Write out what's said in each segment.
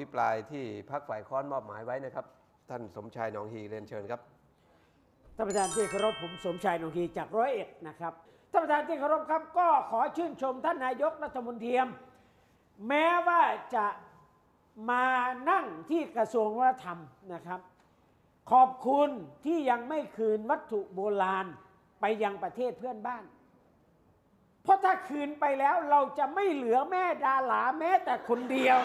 ภิปรายที่พักฝ่ายค้อนมอบหมายไว้นะครับ ท่านสมชายหนองฮีเรียนเชิญครับท่านประธานที่เคารพผมสมชายหนองฮีจากร้อยเอ็ดนะครับท่านประธานที่เคารพครับก็ขอชื่นชมท่านนายกรัฐมนตรีแม้ว่าจะมานั่งที่กระทรวงวัฒนธรรมนะครับ ขอบคุณที่ยังไม่คืนวัตถุโบราณไปยังประเทศเพื่อนบ้าน เพราะถ้าคืนไปแล้วเราจะไม่เหลือแม่ดาหลาแม้แต่คนเดียว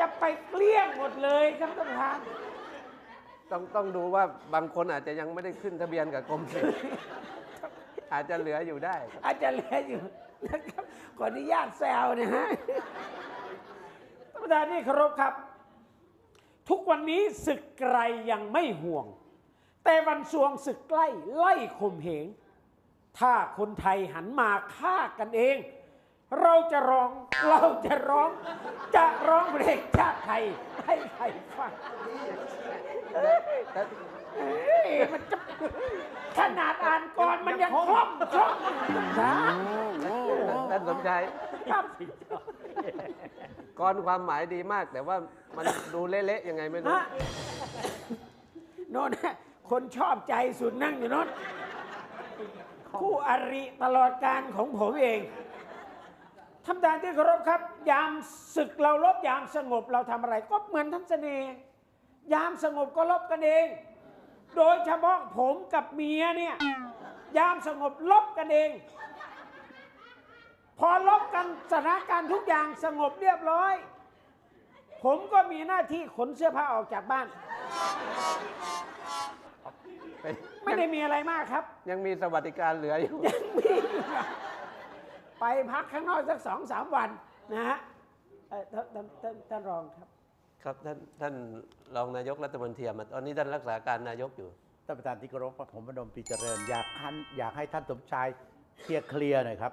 จะไปเกลี้ยงหมดเลยครับท่านประธานต้องต้องดูว่าบางคนอาจจะยังไม่ได้ขึ้นทะเบียนกับกรมศิลป์อาจจะเหลืออยู่ได้ครับอาจจะเหลืออยู่นะครับขออนุญาตแซวนะฮะท่านประธานที่เคารพครับ ทุกวันนี้ศึกไกลยังไม่ห่วง แต่วันสวงศึกใกล้ไล่ข่มเหง ถ้าคนไทยหันมาฆ่ากันเอง เราจะร้อง เราจะร้อง จะร้องเพลงชาติไทยให้ใครฟังเอ้ยมันจะขนาดอ่านก่อนมันยังคล่อมคล่อมนะท่านสมชายครับก่อนความหมายดีมาก แต่ว่ามันดูเละๆยังไงไม่รู้ฮะโน่นนะคนชอบใจสุดนั่งอยู่โน่นคู่อริตลอดการของผมเอง ทำดานที่เคารพครับ ยามศึกเราลบยามสงบเราทำอะไร ก็เหมือนท่านเสน่ห์ยามสงบก็ลบกันเอง โดยเฉพาะผมกับเมียเนี่ยยามสงบลบกันเอง พอลบกันสถานการณ์ทุกอย่างสงบเรียบร้อย ผมก็มีหน้าที่ขนเสื้อผ้าออกจากบ้าน ไม่ได้มีอะไรมากครับ ยังมีสวัสดิการเหลืออยู่ยังมี ไปพักข้างนอกสักสองสามวันนะฮะเอ่อท่านท่านท่านท่านรองครับ ครับท่านท่านรองนายกรัฐมนตรีมาตอนนี้ท่านรักษาการนายกอยู่ท่านประธานที่เคารพครับผมพนมปรีเจริญอยากท่านอยากให้ท่านสมชายเคลียร์เคลียร์หน่อยครับ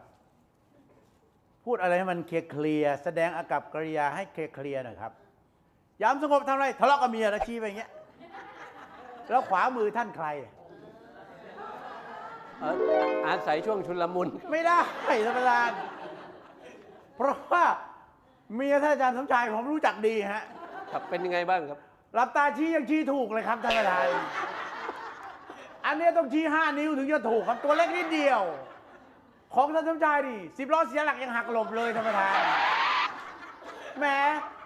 พูดอะไรให้มันเคลียร์เคลียร์แสดงอากับกริยาให้เคลียร์เคลียร์หน่อยครับยามสงบทำอะไรทะเลาะกับเมียแล้วชี้ไปอย่างเงี้ยแล้วขวามือท่านใคร เอ่ออาศัยช่วงชุลมุน ไม่ได้ท่านประธานเพราะว่าเมียท่านอาจารย์สมชายผมรู้จักดีฮะ ครับเป็นยังไงบ้างครับหลับตาชี้ยังชี้ถูกเลยครับท่านประธาน อันเนี้ยต้องชี้ห้านิ้วถึงจะถูกครับตัวเล็กนิดเดียว ของท่านสมชายดิสิบล้อเสียหลักยังหักหลบเลยท่านประธานแหม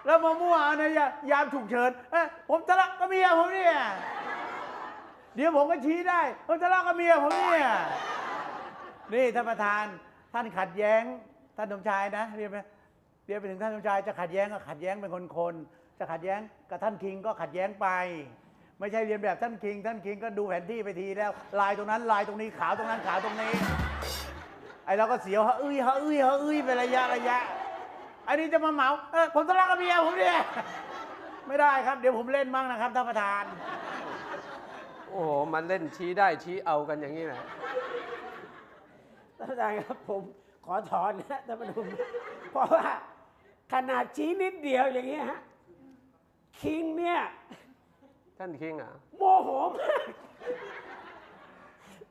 แล้วมามั่วเอาเนี่ยยามฉุกเฉินเอ้ยผมทะเลาะกับเมียผมเนี่ย เดี๋ยวผมก็ชี้ได้ผมทะเลาะกับเมียผมเนี่ยนี่ท่านประธาน ท่านขัดแย้ง ท่านสมชายนะเรียนไปเรียนไปถึงท่านสมชายจะขัดแย้งก็ขัดแย้งเป็นคนๆจะขัดแย้งกับท่านคิงก็ขัดแย้งไป ไม่ใช่เรียนแบบท่านคิง ท่านคิงก็ดูแผนที่ไปทีแล้ว ลายตรงนั้นลายตรงนี้ขาวตรงนั้นขาวตรงนี้ ไอ้เราก็เสียวฮะเอ้ยฮะเอ้ยฮะเอ้ยเป็นระยะระยะอันนี้จะมาเหมาเออผมทะเลาะกับเมียผมเนี่ยไม่ได้ครับ เดี๋ยวผมเล่นมั่งนะครับท่านประธาน อ้โหมันเล่นชี้ได้ชี้เอากันอย่างนี้นะท่านประธานครับผมขอถอนนะท่านประธานเพราะว่าขนาดชี้นิดเดียวอย่างเงี้ยฮะคิงเนี่ยท่านคิงอะโมโหมาก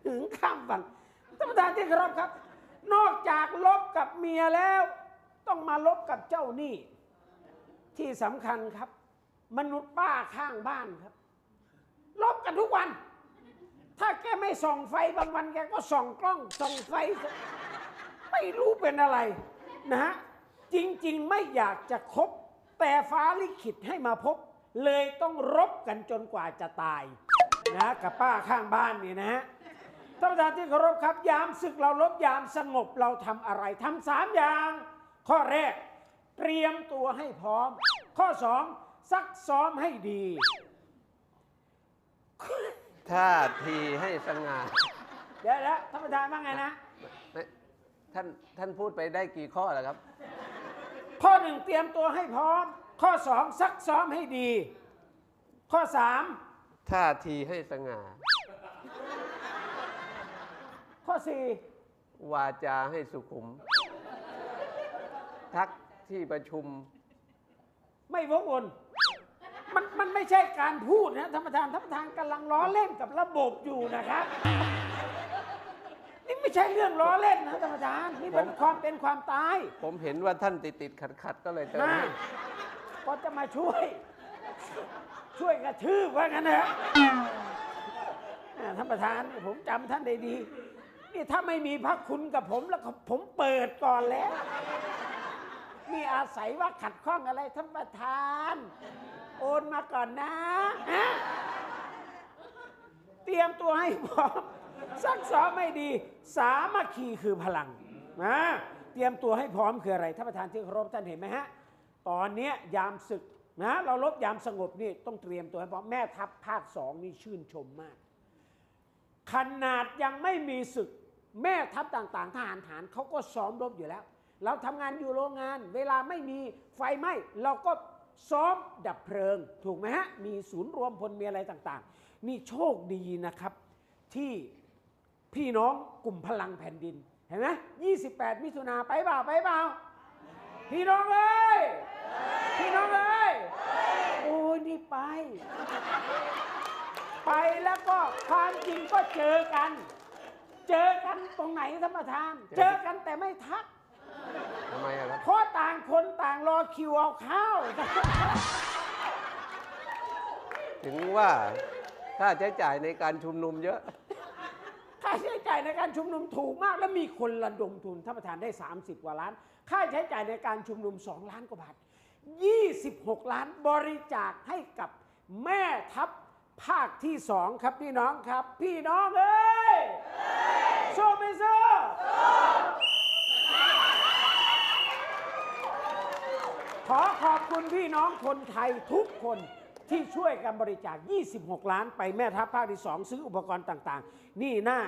ถึงข้ามฝั่งท่านประธานที่เคารพครับ นอกจากลบกับเมียแล้ว ต้องมาลบกับเจ้าหนี้ ที่สำคัญครับ มนุษย์ป้าข้างบ้านครับลบ กันทุกวัน ถ้าแกไม่ส่องไฟบางวันแกก็ส่องกล้องส่องไฟ ไม่รู้เป็นอะไรนะฮะจริงๆไม่อยากจะคบ แต่ฟ้าลิขิตให้มาพบ เลยต้องรบกันจนกว่าจะตายนะกับป้าข้างบ้านนี่นะฮะท่านประธานที่เคารพครับ ยามศึกเราลบยามสงบเราทำอะไรทำสามอย่าง ข้อแรก เตรียมตัวให้พร้อม ข้อสองซักซ้อมให้ดี ท่าทีให้สง่าเดี๋ยวแล้วท่านประธานว่าไงนะ ไม่ท่านท่านพูดไปได้กี่ข้อแล้วครับ ข้อหนึ่งเตรียมตัวให้พร้อม ข้อสองซักซ้อมให้ดี ข้อสามท่าทีให้สง่า ข้อสี่วาจาให้สุขุม ทักที่ประชุม ไม่วกวน มันมันไม่ใช่การพูดนะท่านประธานท่านประธานกำลังล้อเล่นกับระบบอยู่นะครับ นี่ไม่ใช่เรื่องล้อเล่นนะท่านประธานนี่เป็นความเป็นความตายผมเห็นว่าท่านติดติดขัดขัดๆก็เลยเติมนะให้ก็จะมาช่วย ช่วยกระทืบว่างั้นนะอ่าท่านประธานผมจำท่านได้ดี นี่ถ้าไม่มีพระคุณกับผมแล้วก็ผมเปิดก่อนแล้ว นี่อาศัยว่าขัดข้องอะไรท่านประธาน โอนมาก่อนนะฮะเตรียมตัวให้พร้อมซักซ้อมไม่ดี สามัคคีคือพลังนะเตรียมตัวให้พร้อมคืออะไรท่านประธานที่เคารพท่านเห็นไหมฮะตอนนี้ยยามศึกนะเราลบยามสงบนี่ต้องเตรียมตัวให้พร้อมแม่ทัพภาคสองนี่ชื่นชมมาก ขนาดยังไม่มีศึกแม่ทัพต่างๆทหารฐานเขาก็ซ้อมรบอยู่แล้ว เราทำงานอยู่โรงงาน เวลาไม่มีไฟไหม้เราก็ ซ้อมดับเพลิง ถูกไหมฮะ มีศูนย์รวมพลมีอะไรต่างๆ นี่โชคดีนะครับ ที่พี่น้องกลุ่มพลังแผ่นดิน เห็นไหม28มิถุนาไปเปล่าไปเปล่าพี่น้องเอ้ยพี่น้องเอ้ยโอ้ยนี่ไป ไปแล้วก็ความจริงก็เจอกัน เจอกันตรงไหนท่านประธาน เจอกันแต่ไม่ทัก ทำไมอะครับ เพราะต่างคนต่างรอคิวเอาข้าว ถึงว่าค่าใช้จ่ายในการชุมนุมเยอะ ค่าใช้จ่ายในการชุมนุมถูกมาก และมีคนระดมทุนท่านประธานได้ 30 กว่าล้าน ค่าใช้จ่ายในการชุมนุม 2 ล้านกว่าบาท 26 ล้านบริจาคให้กับแม่ทัพภาคที่สองครับพี่น้องครับ พี่น้องเอ้ยโซเมโซ ขอขอบคุณพี่น้องคนไทยทุกคนที่ช่วยกันบริจาค 26 ล้านไปแม่ทัพภาคที่ 2 ซื้ออุปกรณ์ต่างๆ นี่น่า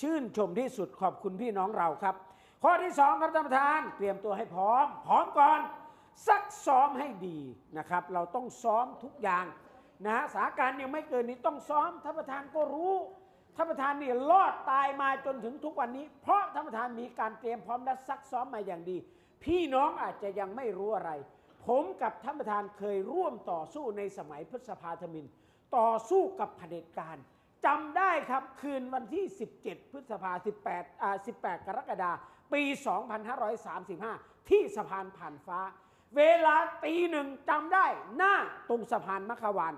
ชื่นชมที่สุดขอบคุณพี่น้องเราครับ ข้อที่ 2 ครับท่านประธาน เตรียมตัวให้พร้อม พร้อมก่อน ซักซ้อมให้ดีนะครับ เราต้องซ้อมทุกอย่างนะฮะสถานการยังไม่เกินนี้ต้องซ้อมท่านประธานก็รู้ท่านประธานนี่รอดตายมาจนถึงทุกวันนี้ เพราะท่านประธานมีการเตรียมพร้อมและซักซ้อมมาอย่างดี พี่น้องอาจจะยังไม่รู้อะไร ผมกับท่านประธานเคยร่วมต่อสู้ในสมัยพฤษภาธมิน ต่อสู้กับเผด็จการจำได้ครับคืนวันที่ 17 พฤษภา 18อ่า18 กรกฎาคมปี 2535 ที่สะพานผ่านฟ้า เวลาตีหนึ่งจำได้หน้าตรงสะพานมัขวาน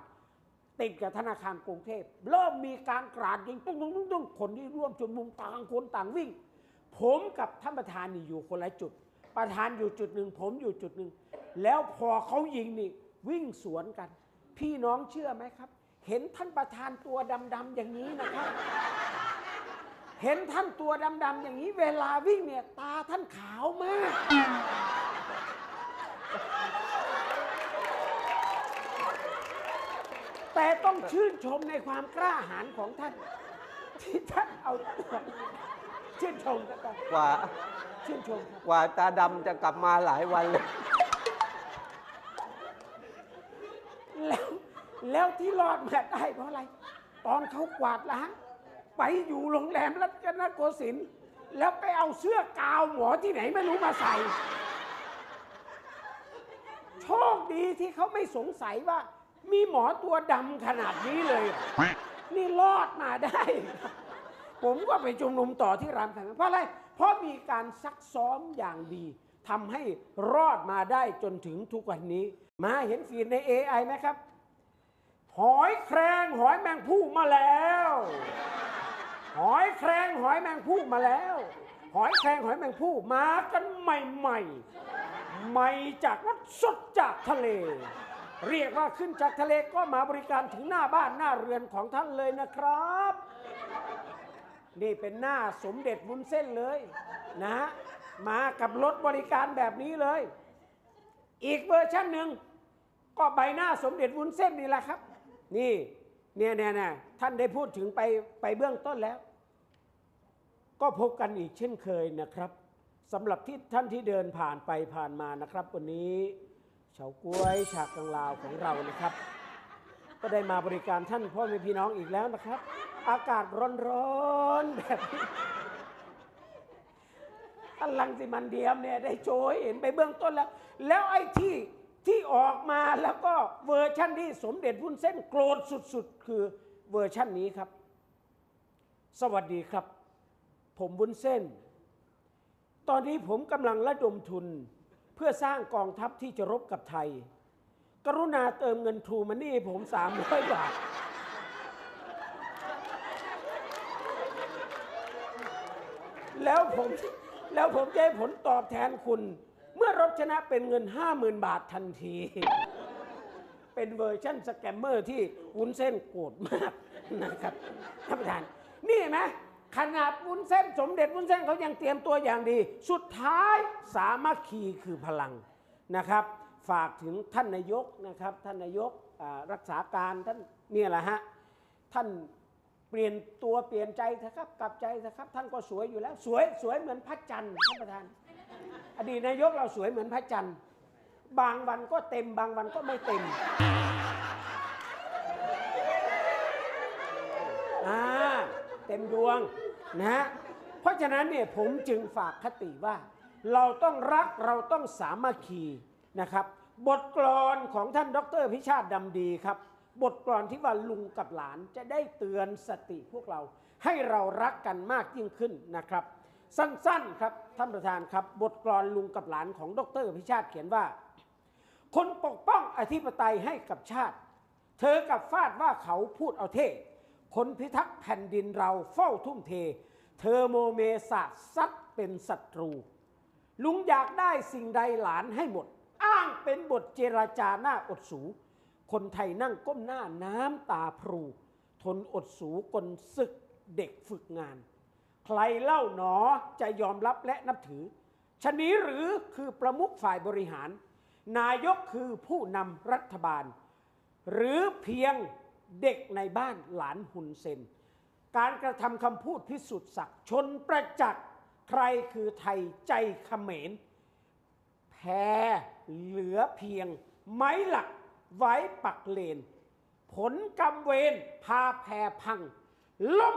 ติดกับธนาคารกรุงเทพ เริ่มมีการกราดยิงตุ้งตุ้งตุ้งตุ้งคนที่ร่วมชุมนุมต่างคนต่างวิ่ง ผมกับท่านประธานนี่อยู่คนละจุด ประธานอยู่จุดหนึ่ง ผมอยู่จุดหนึ่ง แล้วพอเขายิงนี่วิ่งสวนกัน พี่น้องเชื่อไหมครับ เห็นท่านประธานตัวดำๆอย่างนี้นะครับ เห็นท่านตัวดำๆอย่างนี้เวลาวิ่งเนี่ยตาท่านขาวมาก แต่ต้องชื่นชมในความกล้าหาญของท่าน ที่ท่านเอาตัวชื่นชมนะครับ กว่า ชื่นชมครับกว่าตาดำจะกลับมาหลายวันเลยแล้วแล้วที่รอดมาได้เพราะอะไร ตอนเขากวาดล้าง ไปอยู่โรงแรมรัตนโกสินทร์แล้วไปเอาเสื้อกาวหมอที่ไหนไม่รู้มาใส่ โชคดีที่เขาไม่สงสัยว่า มีหมอตัวดำขนาดนี้เลยเหรอนี่รอดมาได้ครับผมก็ไปชุมนุมต่อที่รามคำแหงเพราะอะไร เพราะมีการซักซ้อมอย่างดีทำให้รอดมาได้จนถึงทุกวันนี้ มาเห็นฟีดใน AI ไหมครับ หอยแครงหอยแมงผู้มาแล้ว หอยแครงหอยแมงผู้มาแล้ว หอยแครงหอยแมงผู้มากันใหม่ๆใหม่จากรถสดจากทะเล เรียกว่าขึ้นจากทะเลก็มาบริการถึงหน้าบ้านหน้าเรือนของท่านเลยนะครับ นี่เป็นหน้าสมเด็จวุ้นเส้นเลยนะฮะมากับรถบริการแบบนี้เลย อีกเวอร์ชันหนึ่งก็ใบหน้าสมเด็จวุ้นเส้นนี่แหละครับ นี่เนี่ยเนี่ยเนี่ยท่านได้พูดถึงไปไปเบื้องต้นแล้ว ก็พบกันอีกเช่นเคยนะครับสำหรับที่ท่านที่เดินผ่านไปผ่านมานะครับ วันนี้เฉาก้วยฉากกลางลาวของเรานะครับ ก็ได้มาบริการท่านพ่อแม่พี่น้องอีกแล้วนะครับ อากาศร้อนๆแบบนี้ท่านลังสิมันเดียมเนี่ยได้โชว์เห็นไปเบื้องต้นแล้ว แล้วไอ้ที่ที่ออกมาแล้วก็เวอร์ชั่นที่สมเด็จวุ้นเส้นโกรธสุดๆ คือเวอร์ชั่นนี้ครับ สวัสดีครับ ผมวุ้นเส้น ตอนนี้ผมกำลังระดมทุนเพื่อสร้างกองทัพที่จะรบกับไทย กรุณาเติมเงินทรูมันนี่ผมสามร้อยบาท แล้วผมแล้วผมจะให้ผลตอบแทนคุณ เมื่อรบชนะเป็นเงิน 50,000 บาททันที เป็นเวอร์ชั่นสแกมเมอร์ที่วุ้นเส้นโกรธมากนะครับท่านประธาน นี่ไหมขนาดวุ้นเส้นสมเด็จวุ้นเส้นเขายังเตรียมตัวอย่างดี สุดท้ายสามัคคีคือพลังนะครับ ฝากถึงท่านนายกนะครับ ท่านนายกรักษาการท่านนี่แหละฮะท่าน เปลี่ยนตัวเปลี่ยนใจเถอะครับ กลับใจเถอะครับ ท่านก็สวยอยู่แล้ว สวยสวยเหมือนพระจันทร์ท่านประธาน อดีตนายกเราสวยเหมือนพระจันทร์บางวันก็เต็มบางวันก็ไม่เต็มอ่าเต็มดวงนะฮะเพราะฉะนั้นเนี่ยผมจึงฝากคติว่า เราต้องรักเราต้องสามัคคีนะครับ บทกลอนของท่านดรพิชาติดำดีครับ บทกลอนที่ว่าลุงกับหลานจะได้เตือนสติพวกเรา ให้เรารักกันมากยิ่งขึ้นนะครับ สั้นๆครับท่านประธานครับ บทกลอนลุงกับหลานของดรพิชาติเขียนว่า คนปกป้องอธิปไตยให้กับชาติ เธอกับฟาดว่าเขาพูดเอาเท่คนพิทักษ์แผ่นดินเราเฝ้าทุ่มเท เธอโมเมศาสซัดเป็นศัตรู ลุงอยากได้สิ่งใดหลานให้หมด อ้างเป็นบทเจราจาหน้าอดสู คนไทยนั่งก้มหน้าน้ำตาพรูทนอดสูกลศึกเด็กฝึกงาน ใครเล่าหนอจะยอมรับและนับถือชะนี้หรือคือประมุขฝ่ายบริหาร นายกคือผู้นำรัฐบาล หรือเพียงเด็กในบ้านหลานหุนเซน การกระทำคำพูดพิสุทธิ์ศักดิ์ชนประจักษ์ใครคือไทยใจเขมร แพ้เหลือเพียงไม้หลัก ไว้ปักเลน ผลกรรมเวรพาแพรพัง ล่ม